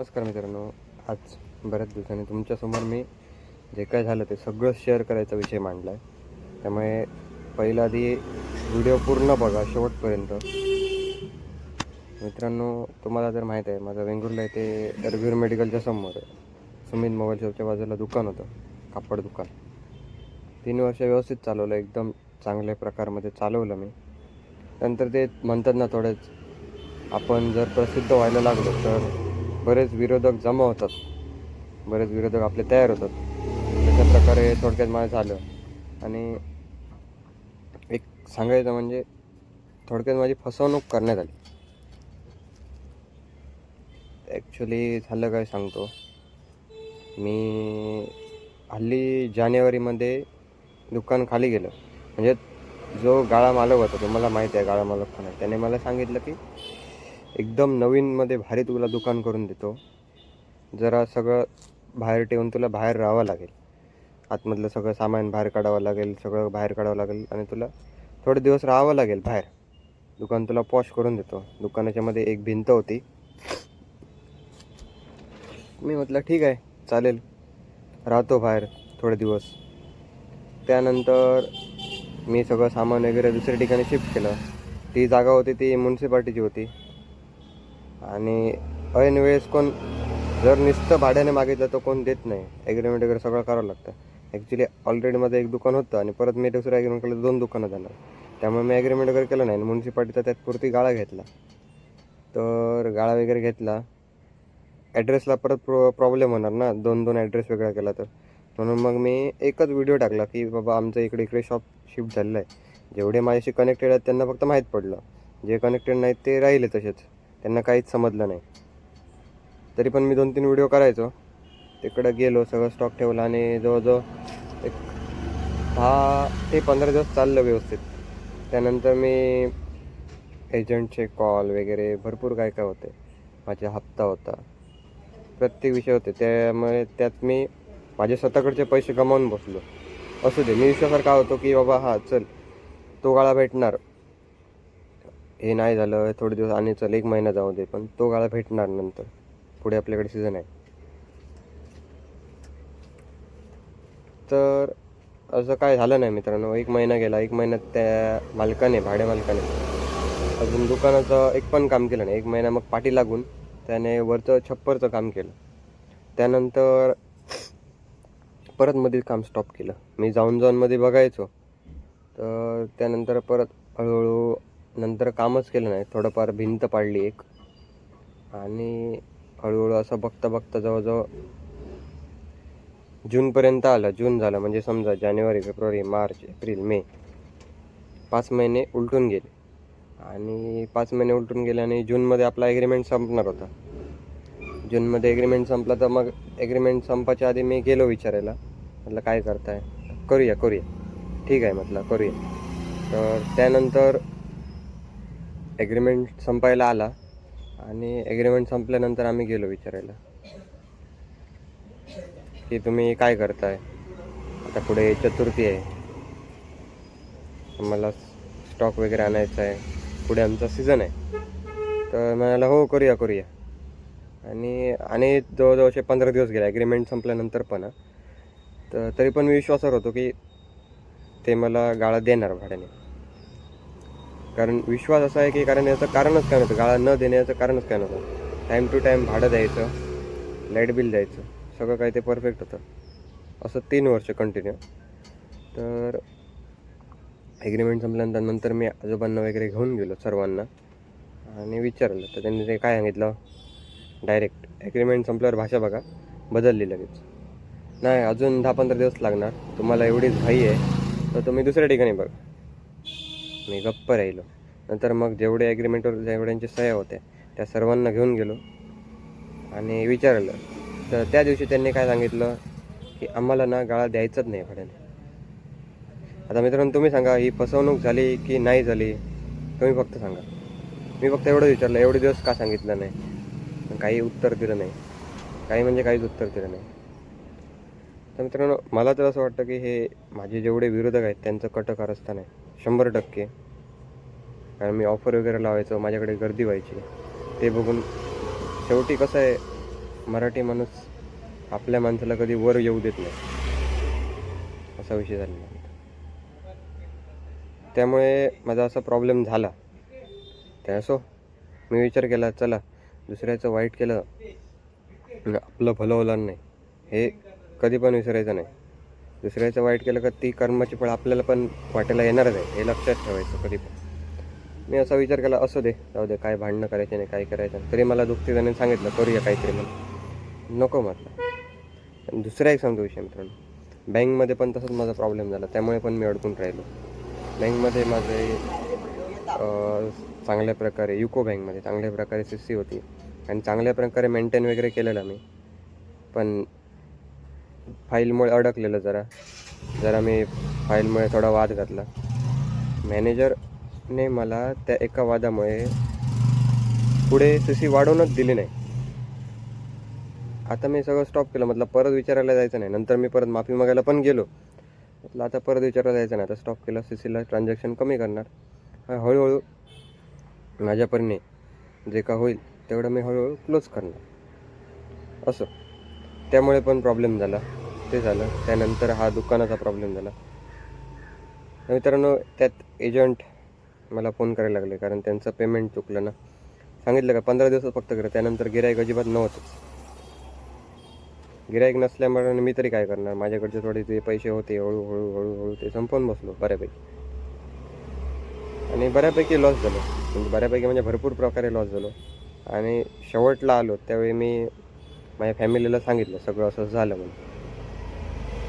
नमस्कार मित्रांनो आज बऱ्याच दिवसांनी तुमच्यासमोर मी जे काय झालं ते सगळं शेअर करायचा विषय मांडला आहे त्यामुळे पहिला आधी व्हिडिओ पूर्ण बघा शेवटपर्यंत. मित्रांनो तुम्हाला जर माहीत आहे माझं वेंगुर्ला येथे रघुवीर मेडिकलच्या समोर आहे. सुमित मोबाईल शॉपच्या बाजूला दुकान होतं कापड दुकान. तीन वर्ष व्यवस्थित चालवलं एकदम चांगल्या प्रकारमध्ये चालवलं मी. नंतर ते म्हणतात ना थोडेच आपण जर प्रसिद्ध व्हायला लागलो तर बरेच विरोधक जमा होतात. बरेच विरोधक आपले तयार होतात. अशा प्रकारे थोडक्यात माझं झालं. आणि एक सांगायचं म्हणजे थोडक्यात माझी फसवणूक करण्यात आली. ॲक्च्युली झालं काय सांगतो. मी हल्ली जानेवारीमध्ये दुकान खाली गेलं. म्हणजे जो गाळा मालक होता तुम्हाला माहिती आहे गाळा मालक पण आहे? त्याने मला सांगितलं की एकदम नवीनमध्ये भारी तुला दुकान करून देतो. जरा सगळं बाहेर ठेवून तुला बाहेर राहावं लागेल. आतमधलं सगळं सामान बाहेर काढावं लागेल सगळं बाहेर काढावं लागेल आणि तुला थोडे दिवस राहावं लागेल बाहेर. दुकान तुला पॉश करून देतो. दुकानाच्या मध्ये एक भिंत होती. मी म्हटलं ठीक आहे चालेल. राहतो बाहेर थोडे दिवस. त्यानंतर मी सगळं सामान वगैरे दुसऱ्या ठिकाणी शिफ्ट केलं. ती जागा होती ती म्युन्सिपाल्टीची होती. आणि ऐन वेळेस कोण जर नुसतं भाड्याने मागितलं तर कोण देत नाही. ॲग्रीमेंट वगैरे सगळं करावं लागतं. ॲक्च्युली ऑलरेडी माझं एक दुकान होतं आणि परत मी दुसरं ॲग्रीमेंट केलं दोन दुकानं जाणार. त्यामुळे मी ॲग्रीमेंट वगैरे केलं नाही. म्युन्सिपाल्टीचा त्यात पुरती गाळा घेतला. तर गाळा वगैरे घेतला. ॲड्रेसला परत प्रो प्रॉब्लेम होणार ना. दोन दोन ॲड्रेस वेगळा केला तर. म्हणून मग मी एकच व्हिडिओ टाकला की बाबा आमचं इकडे इकडे शॉप शिफ्ट झालेलं आहे. जेवढे माझ्याशी कनेक्टेड आहेत त्यांना फक्त माहीत पडलं. जे कनेक्टेड नाहीत ते राहिले तसेच. त्यांना काहीच समजलं नाही. तरी पण मी दोन तीन व्हिडिओ करायचो. तिकडं गेलो सगळं स्टॉक ठेवला आणि जवळजवळ एक दहा ते पंधरा दिवस चाललं व्यवस्थित. त्यानंतर मी एजंटचे कॉल वगैरे भरपूर काय काय होते. माझा हप्ता होता. प्रत्येक विषय होते. त्यामुळे त्यात मी माझे स्वतःकडचे पैसे गमावून बसलो. असू दे मी विश्वासार का होतो की बाबा हा चल तो गाळा भेटणार. हे नाही झालं थोडे दिवस आणि चल एक महिना जाऊ दे पण तो गाळा भेटणार नंतर. पुढे आपल्याकडे सीझन आहे. तर असं काय झालं नाही मित्रांनो. एक महिना गेला एक महिन्यात त्या मालकाने भाड्या मालकाने अजून दुकानाचं एक पण काम केलं नाही. एक महिना मग पाठी लागून त्याने वरचं छप्परचं काम केलं. त्यानंतर परत मध्ये काम स्टॉप केलं. मी जाऊन जाऊन मध्ये बघायचो. तर त्यानंतर परत हळूहळू नंतर कामच केलं नाही. थोडंफार भिंत पाडली एक. आणि हळूहळू असं बघता बघता जवळजवळ जूनपर्यंत आलं. जून झालं म्हणजे समजा जानेवारी फेब्रुवारी मार्च एप्रिल मे. पाच महिने उलटून गेले. आणि पाच महिने उलटून गेले आणि जूनमध्ये आपला ॲग्रीमेंट संपणार होता. जूनमध्ये ॲग्रीमेंट संपला तर मग ॲग्रीमेंट संपायच्या आधी मी गेलो विचारायला. म्हटलं काय करताय? करूया करूया. ठीक आहे म्हटलं करूया. तर त्यानंतर ॲग्रीमेंट संपायला आला आणि ॲग्रीमेंट संपल्यानंतर आम्ही गेलो विचारायला. की तुम्ही काय करताय? आता पुढे चतुर्थी आहे. आम्हाला स्टॉक वगैरे आणायचा आहे. पुढे आमचा सीझन आहे. तर म्हणाला हो करूया करूया. आणि आणि जवळजवळ असे पंधरा दिवस गेले. ॲग्रीमेंट संपल्यानंतर पण तर तरी पण मी विश्वासावर होतो की ते मला गाळा देणार भाड्याने. कारण विश्वास असा आहे की कारण याचं कारणच काय नव्हतं. गाळा न देण्याचं कारणच काय नव्हतं. टाईम टू टाईम भाडं द्यायचं लाइट बिल द्यायचं सगळं काही ते परफेक्ट होतं. असं तीन वर्ष कंटिन्यू तर ॲग्रीमेंट संपल्यानंतर नंतर मी आजोबांना वगैरे घेऊन गेलो सर्वांना. आणि विचारलं तर त्यांनी ते काय सांगितलं? डायरेक्ट ॲग्रीमेंट संपल्यावर भाषा बघा. बदलली लगेच. नाही अजून दहा पंधरा दिवस लागणार. तुम्हाला एवढीच घाई आहे. तर तुम्ही दुसऱ्या ठिकाणी बघा. मी गप्प राहिलो. नंतर मग जेवढे ॲग्रीमेंटवर जेवढ्यांच्या सह्या होत्या त्या सर्वांना घेऊन गेलो आणि विचारलं. तर त्या दिवशी त्यांनी काय सांगितलं? की आम्हाला ना गाळा द्यायचाच नाही भाड्याने आता मित्रांनो तुम्ही सांगा ही फसवणूक झाली की नाही झाली? तुम्ही फक्त सांगा. मी फक्त एवढं विचारलं एवढे दिवस का सांगितलं नाही? काही उत्तर दिलं नाही. काही म्हणजे काहीच उत्तर दिलं नाही. तर मित्रांनो मला तर असं वाटतं की हे माझे जेवढे विरोधक आहेत त्यांचं कट कारस्थान आहे. शंभर टक्के. कारण मी ऑफर वगैरे लावायचो माझ्याकडे गर्दी व्हायची. ते बघून शेवटी कसं आहे मराठी माणूस आपल्या माणसाला कधी वर येऊ देत नाही. असा विषय झालेला त्यामुळे माझा असा प्रॉब्लेम झाला. त्या असो मी विचार केला चला दुसऱ्याचं वाईट केलं आपलं भलं होणार नाही. हे कधी पण विसरायचं नाही. दुसऱ्याचं वाईट केलं का ती कर्माची फळ आपल्याला पण वाटायला येणारच आहे हे लक्षात ठेवायचं कधी पण. मी असा विचार केला असू दे जाऊ दे काय भांडणं करायचे नाही काय करायचं तरी मला दुःखी जणांनी सांगितलं करूया काहीतरी म्हणून. नको म्हटलं. आणि दुसरा एक समजा विषय मित्रांनो. बँकमध्ये पण तसंच माझा प्रॉब्लेम झाला त्यामुळे पण मी अडकून राहिलो. बँकमध्ये माझे चांगल्या प्रकारे युको बँकमध्ये चांगल्या प्रकारे सी सी होती. आणि चांगल्या प्रकारे मेंटेन वगैरे केलेलं मी. पण फाईलमुळे अडकलेलं जरा. जरा मी फाईलमुळे थोडा वाद घातला. मॅनेजरने मला त्या एका वादामुळे पुढे सी सी वाढवूनच दिली नाही. आता मी सगळं स्टॉप केलं. म्हटलं परत विचारायला जायचं नाही. नंतर मी परत माफी मागायला पण गेलो. म्हटलं आता परत विचारायला जायचं नाही. आता स्टॉप केलं. सी सीला ट्रान्झॅक्शन कमी करणार. हळूहळू माझ्या परीने जे का होईल तेवढं मी हळूहळू क्लोज करणार. असं. त्यामुळे पण प्रॉब्लेम झाला. ते झालं. त्यानंतर हा दुकानाचा प्रॉब्लेम झाला. मित्रांनो त्यात एजंट मला फोन करायला लागले कारण त्यांचं पेमेंट चुकलं ना. सांगितलं का पंधरा दिवस फक्त करा. त्यानंतर गिराईक अजिबात नव्हतंच गिराईक नसल्यामुळे मी तरी काय करणार? माझ्याकडचे थोडे ते पैसे होते हळूहळू हळूहळू ते संपवून बसलो बऱ्यापैकी. आणि बऱ्यापैकी लॉस झालो. म्हणजे बऱ्यापैकी म्हणजे भरपूर प्रकारे लॉस झालो. आणि शेवटला आलो. त्यावेळी मी माझ्या फॅमिलीला सांगितलं सगळं असं झालं म्हणून.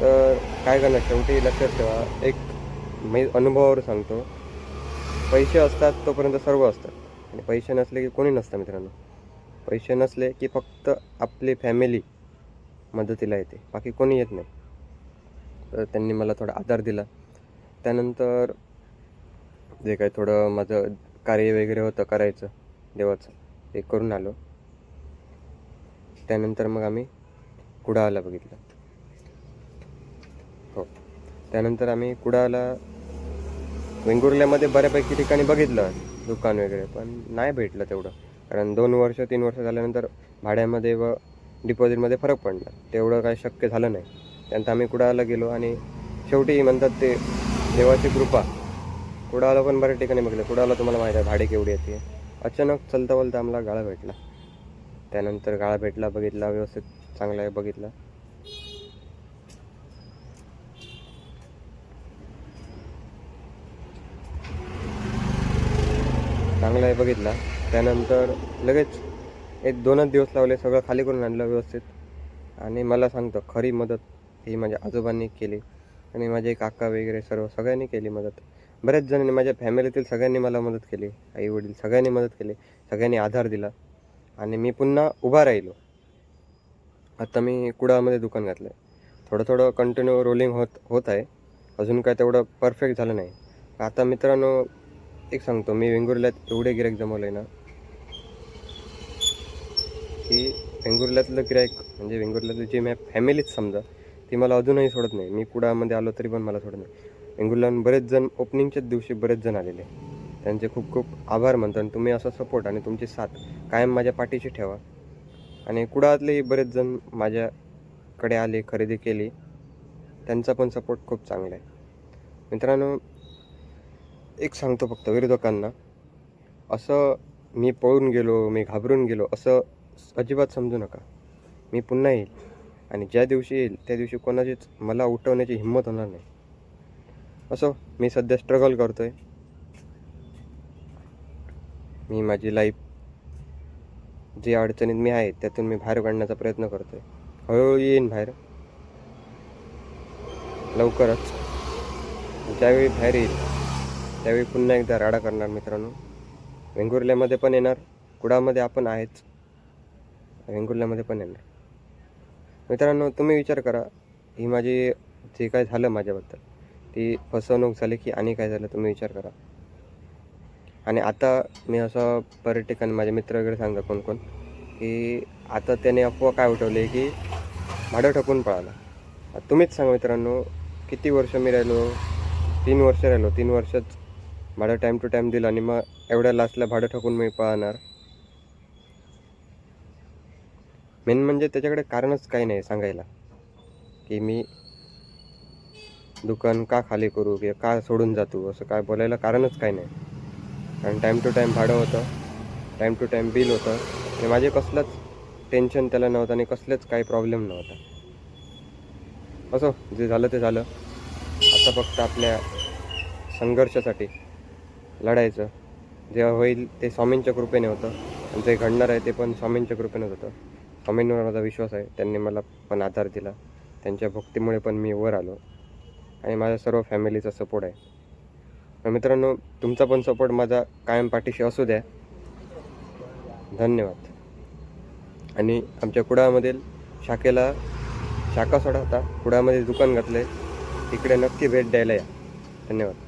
तर काय करणार शेवटी लक्षात ठेवा एक मी अनुभवावर सांगतो पैसे असतात तोपर्यंत सर्व असतात. आणि पैसे नसले की कोणी नसतं मित्रांनो. पैसे नसले की फक्त आपली फॅमिली मदतीला येते बाकी कोणी येत नाही. तर त्यांनी मला थोडा आधार दिला. त्यानंतर जे काही थोडं माझं कार्य वगैरे होतं करायचं देवाचं ते करून आलो. त्यानंतर मग आम्ही कुडाळला बघितलं. हो. त्यानंतर आम्ही कुडाळला वेंगुर्ल्यामध्ये बऱ्यापैकी ठिकाणी बघितलं दुकान वगैरे पण नाही भेटलं तेवढं. कारण दोन वर्ष तीन वर्ष झाल्यानंतर भाड्यामध्ये व डिपॉझिटमध्ये फरक पडला. तेवढं काय शक्य झालं नाही. त्यानंतर आम्ही कुडाळला गेलो आणि शेवटी म्हणतात ते देवाची कृपा. कुडाळला पण बऱ्याच ठिकाणी बघितलं. कुडाळला तुम्हाला माहीत आहे भाडे केवढी येते. अचानक चलता बोलता आम्हाला गाळा भेटला. त्यानंतर गाळा भेटला बघितला व्यवस्थित चांगला आहे बघितला. चांगला आहे बघितला. त्यानंतर लगेच एक दोनच दिवस लावले सगळं खाली करून आणलं व्यवस्थित. आणि मला सांगतो खरी मदत ही माझ्या आजोबांनी केली. आणि माझे काका वगैरे सर्व सगळ्यांनी केली मदत. बऱ्याच जणांनी माझ्या फॅमिलीतील सगळ्यांनी मला मदत केली. आई वडील सगळ्यांनी मदत केली. सगळ्यांनी आधार दिला. आणि मी पुन्हा उभा राहिलो. आता मी कुडामध्ये दुकान घातलं आहे थोडं थोडं कंटिन्यू रोलिंग होत होत आहे. अजून काय तेवढं परफेक्ट झालं नाही. आता मित्रांनो एक सांगतो मी वेंगुर्ल्यात एवढे गिरायक जमवलं आहे ना की वेंगुर्ल्यातलं गिरायक म्हणजे वेंगुर्ल्यातली जी मॅ फॅमिलीच समजा ती मला अजूनही सोडत नाही. मी कुडामध्ये आलो तरी पण मला सोडत नाही. वेंगुर्ल्याहून बरेच जण ओपनिंगच्याच दिवशी बरेच जण आलेले. त्यांचे खूप खूप आभार म्हणतो आणि तुम्ही असा सपोर्ट आणि तुमची साथ कायम माझ्या पाठीशी ठेवा. आणि कुडातलेही बरेच जण माझ्याकडे आले खरेदी केली. त्यांचा पण सपोर्ट खूप चांगला आहे. मित्रांनो एक सांगतो फक्त विरोधकांना. असं मी पळून गेलो मी घाबरून गेलो असं अजिबात समजू नका. मी पुन्हा येईल आणि ज्या दिवशी येईल त्या दिवशी कोणाचीच मला उठवण्याची हिंमत होणार नाही. असो मी सध्या स्ट्रगल करतो आहे मी माझी लाईफ जी अडचणीत मी आहे त्यातून मी बाहेर काढण्याचा प्रयत्न करतो आहे हळूहळू येईन बाहेर. लवकरच. ज्यावेळी बाहेर येईल त्यावेळी पुन्हा एकदा राडा करणार मित्रांनो. वेंगुर्ल्यामध्ये पण येणार कुडामध्ये आपण आहेच. वेंगुर्ल्यामध्ये पण येणार. मित्रांनो तुम्ही विचार करा ही माझी जे काय झालं माझ्याबद्दल ती फसवणूक झाली की आणि काय झालं तुम्ही विचार करा. आणि आता मी असं पर्यटकांना माझ्या माझे मित्र वगैरे सांगतो कोण कोण की आता त्याने अफवा काय उठवली की भाडं ठकून पळाला. तुम्हीच सांगा मित्रांनो किती वर्ष मी राहिलो? तीन वर्ष राहिलो. तीन वर्षच भाडं टाईम टू टाईम दिलं आणि मग एवढ्या लास्टला भाडं ठकून मी पळणार. मेन म्हणजे त्याच्याकडे कारणच काही नाही सांगायला की मी दुकान का खाली करू किंवा का सोडून जातो असं काय बोलायला कारणच काही नाही. कारण टाईम टू टाईम भाडं होतं. टाईम टू टाईम बिल होतं. आणि माझे कसलंच टेन्शन त्याला नव्हतं आणि कसलेच काही प्रॉब्लेम नव्हता. असो जे झालं ते झालं. आता फक्त आपल्या संघर्षासाठी लढायचं. जे होईल ते स्वामींच्या कृपेने होतं. आणि जे घडणार आहे ते पण स्वामींच्या कृपेनेच होतं. स्वामींवर माझा विश्वास आहे. त्यांनी मला पण आधार दिला. त्यांच्या भक्तीमुळे पण मी वर आलो. आणि माझ्या सर्व फॅमिलीचा सपोर्ट आहे. मित्रांनो तुमचा पण सपोर्ट माझा कायम पाठीशी असू द्या. धन्यवाद. आणि आमच्या कुडामधील शाखेला शाखा सोडा आता. कुडामध्ये दुकान घातलं आहे तिकडे नक्की भेट द्यायला या. धन्यवाद.